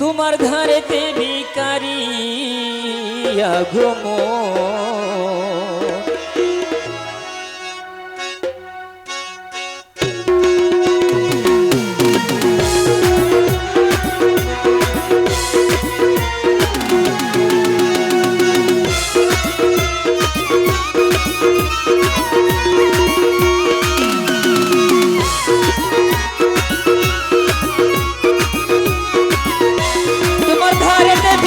তোমার ধারেতে ভিকারি ঘুমো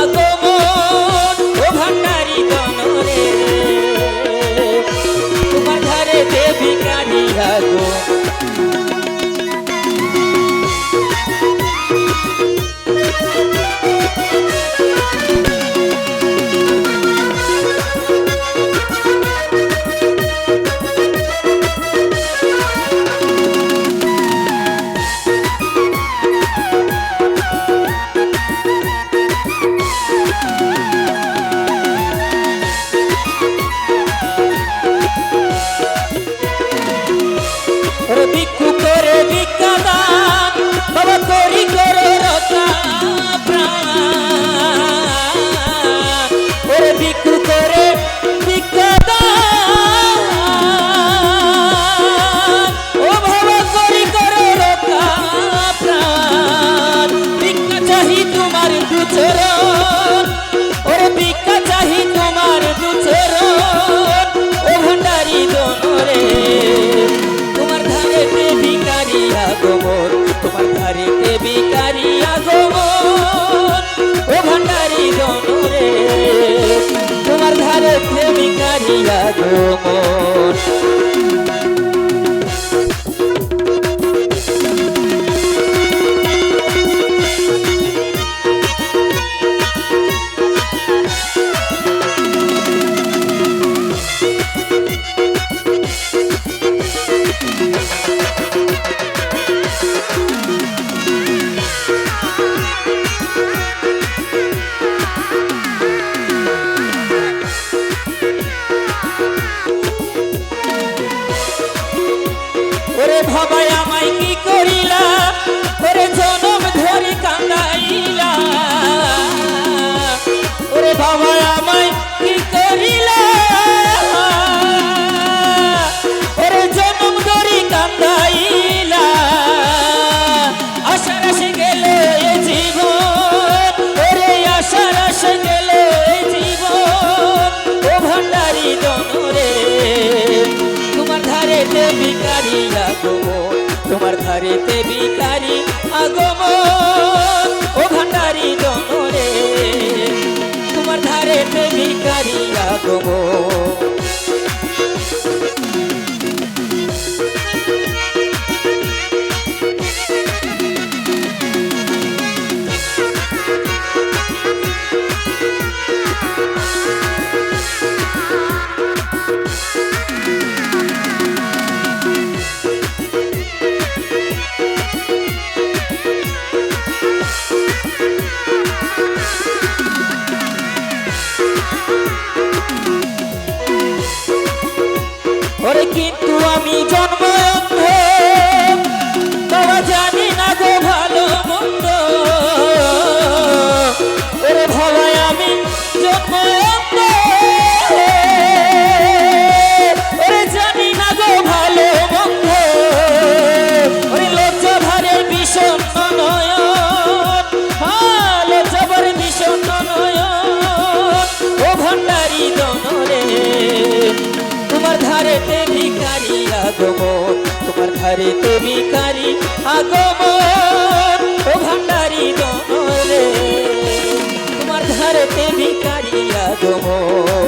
আগমন ভবায় বাড়িতে ভিকারি আগমন ও ভান্ডারি জনরে তোমার ধারেতে ভিকারি আগমন। আগমন তোমার ধারেতে ভিকারি আগমন ও ভান্ডারি দনরে তোমার ধারেতে ভিকারি আগমন।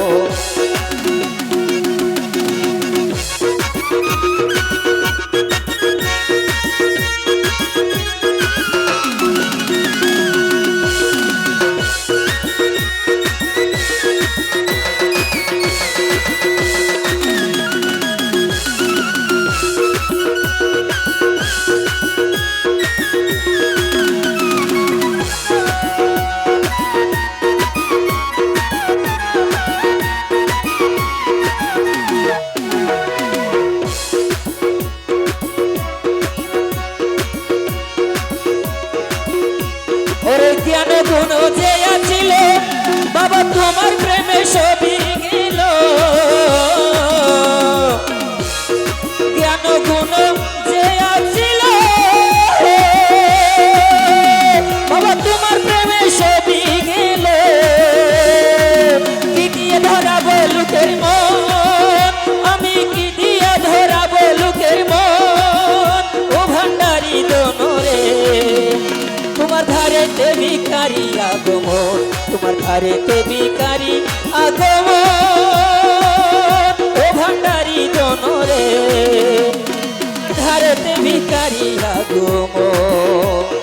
যে আছিল বাবা তোমার প্রেমে সবই তোমার ধারেতে ভিকারি আগমন ও ভান্ডারি দনরে ধারেতে ভিকারি আগমন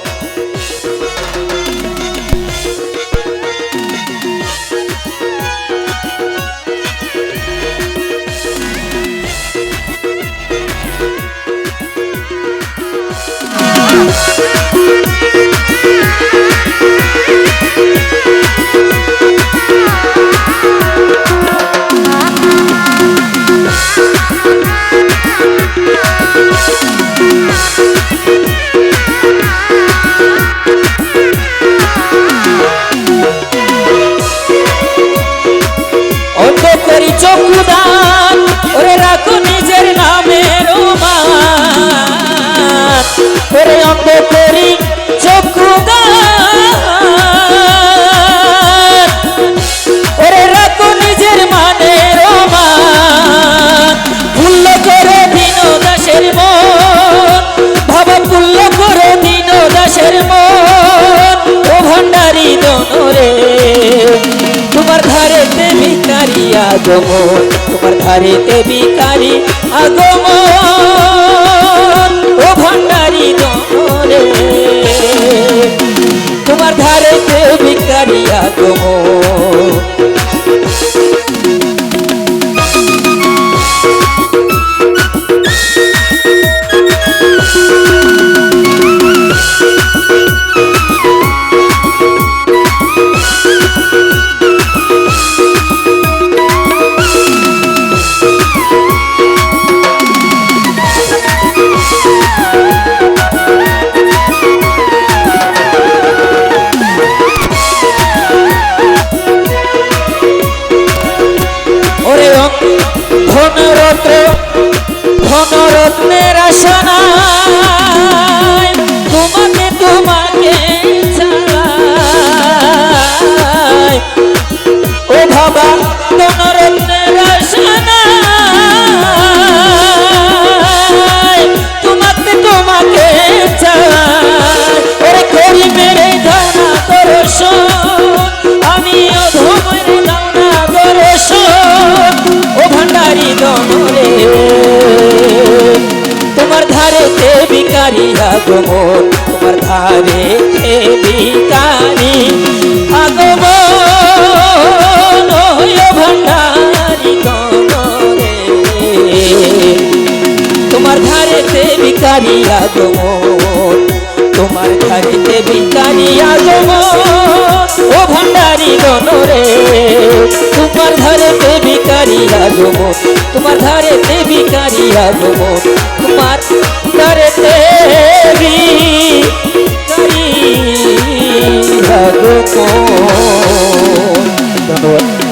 অন্ধ করি চক্ষুদান ওরে রাখো নিজের নামের ওরে অন্ধ আগমন তোমার ধারেতে বিকারি আগমন। ও ভণ্ডারি দরে তোমার ধারেতে বিকারি আগমন। ধনরত্নের আশনায় আগমন তোমার ধারে ভিকারি আগমন ভান্ডারি তোমার ধারেতে ভিকারি আগমন তোমার ধারেতে ভিকারি আগমন কারিয়া ভ্রমণ তোমার ধারে দেবী কারিয়া ভ্রমণ তোমার ধারে দেবী কারিয়া ভ্রমণ ধন্যবাদ।